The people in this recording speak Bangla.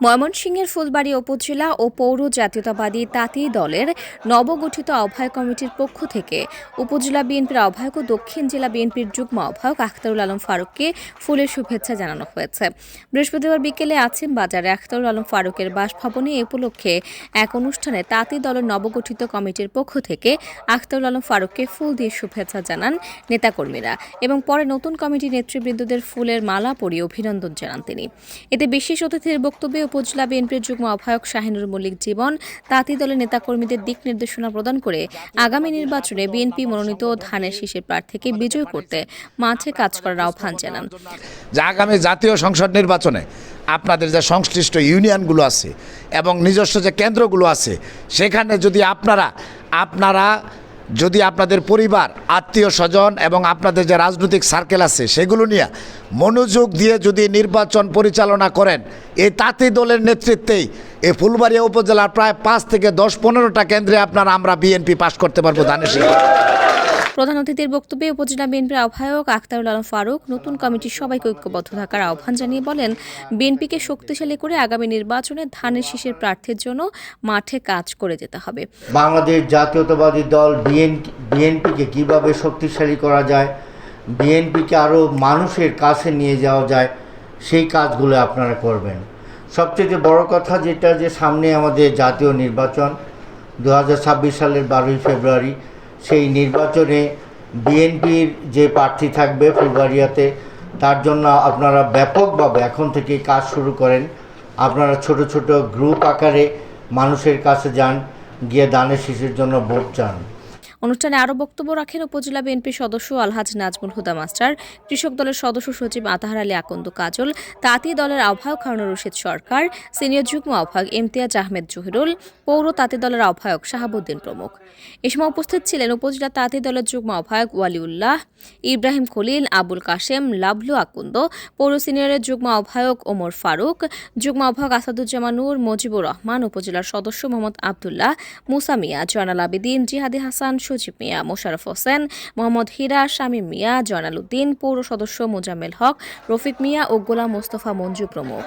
ময়মনসিংহের ফুলবাড়ি উপজেলা ও পৌর জাতীয়তাবাদী তাঁতি দলের নবগঠিত আহ্বায়ক কমিটির পক্ষ থেকে উপজেলা বিএনপির আহ্বায়ক ও দক্ষিণ জেলা বিএনপির যুগ্ম আহ্বায়ক আখতারুল আলম ফারুককে ফুলের শুভেচ্ছা জানানো হয়েছে। বৃহস্পতিবার বিকেলে আছেন বাজারে আখতারুল আলম ফারুকের বাসভবনে এ উপলক্ষে এক অনুষ্ঠানে তাঁতি দলের নবগঠিত কমিটির পক্ষ থেকে আখতারুল আলম ফারুককে ফুল দিয়ে শুভেচ্ছা জানান নেতাকর্মীরা এবং পরে নতুন কমিটির নেতৃবৃন্দদের ফুলের মালা পরিয়ে অভিনন্দন জানান তিনি। এতে বিশেষ অতিথির বক্তব্যে উপজেলা বিএনপির যুগ্ম আহ্বায়ক শাহিনুর মল্লিক জীবন, তাঁতি দলের নেতাকর্মীদের দিক নির্দেশনা প্রদান করে আগামী নির্বাচনে বিএনপি মনোনীত ধানের শীষের প্রার্থীকে বিজয় করতে মাঠে কাজ করার আহ্বান জানান। যে আগামী জাতীয় সংসদ নির্বাচনে আপনাদের যে সংশ্লিষ্ট ইউনিয়নগুলো আছে এবং নিজস্ব যে কেন্দ্রগুলো আছে, সেখানে যদি আপনারা আপনারা যদি আপনাদের পরিবার, আত্মীয় স্বজন এবং আপনাদের যে রাজনৈতিক সার্কেল আছে, সেগুলো নিয়ে মনোযোগ দিয়ে যদি নির্বাচন পরিচালনা করেন এই তাঁতি দলের নেতৃত্বেই এই ফুলবাড়িয়া উপজেলার প্রায় পাঁচ থেকে দশ পনেরোটা কেন্দ্রে আপনার, আমরা বিএনপি পাশ করতে পারব, ধানের। প্রধান অতিথির বক্তব্যে উপজেলা বিএনপির আহ্বায়ক আখতারুল আলম ফারুক নতুন কমিটির সবাইকে ঐক্যবদ্ধ থাকার আহ্বান জানিয়ে বলেন, বিএনপিকে শক্তিশালী করে আগামী নির্বাচনে ধানের শীষের প্রার্থীর জন্য মাঠে কাজ করে যেতে হবে। বাংলাদেশ জাতীয়তাবাদী দল বিএন বিএনপিকে কীভাবে শক্তিশালী করা যায়, বিএনপিকে আরও মানুষের কাছে নিয়ে যাওয়া যায়, সেই কাজগুলো আপনারা করবেন। সবচেয়ে বড় কথা যেটা যে সামনে আমাদের জাতীয় নির্বাচন, দু হাজার ছাব্বিশ সালের বারোই ফেব্রুয়ারি সেই নির্বাচনে বিএনপির যে প্রার্থী থাকবে ফুলবাড়িয়াতে, তার জন্য আপনারা ব্যাপকভাবে এখন থেকে কাজ শুরু করেন। আপনারা ছোট ছোট গ্রুপ আকারে মানুষের কাছে যান, গিয়ে দানের শিশুর জন্য ভোট চান। অনুষ্ঠানে আরও বক্তব্য রাখেন উপজেলা বিএনপির সদস্য আলহাজ নাজমুল হুদা মাস্টার, কৃষক দলের সদস্য সচিব আতাহার আলী আকন্দ কাজল, তাঁতি দলের আহ্বায়ক হারুনুর রশিদ সরকার, সিনিয়র যুগ্ম আহ্বায়ক ইমতিয়াজ আহমেদ জহিরুল, পৌর তাঁতি দলের আহ্বায়ক শাহাবুদ্দিন প্রমুখ। এ সময় উপস্থিত ছিলেন উপজেলা তাঁতি দলের যুগ্ম আহ্বায়ক ওয়ালিউল্লাহ, ইব্রাহিম খলিল, আবুল কাশেম লাভলু আকুন্দ, পৌর সিনিয়রের যুগ্ম আহ্বায়ক ওমর ফারুক, যুগ্ম আহ্বায়ক আসাদুজ্জামান নূর, মজিবুর রহমান, উপজেলার সদস্য মোহাম্মদ আবদুল্লাহ, মুসা মিয়া, জয়নাল আবেদিন, জিহাদি হাসান সজীব মিয়া মোশারফ হোসেন, মোহাম্মদ হীরা, শামীম মিয়া, জয়নাল উদ্দিন, পৌর সদস্য মোজাম্মেল হক, রফিক মিয়া ও গোলাম মোস্তফা মঞ্জু প্রমুখ।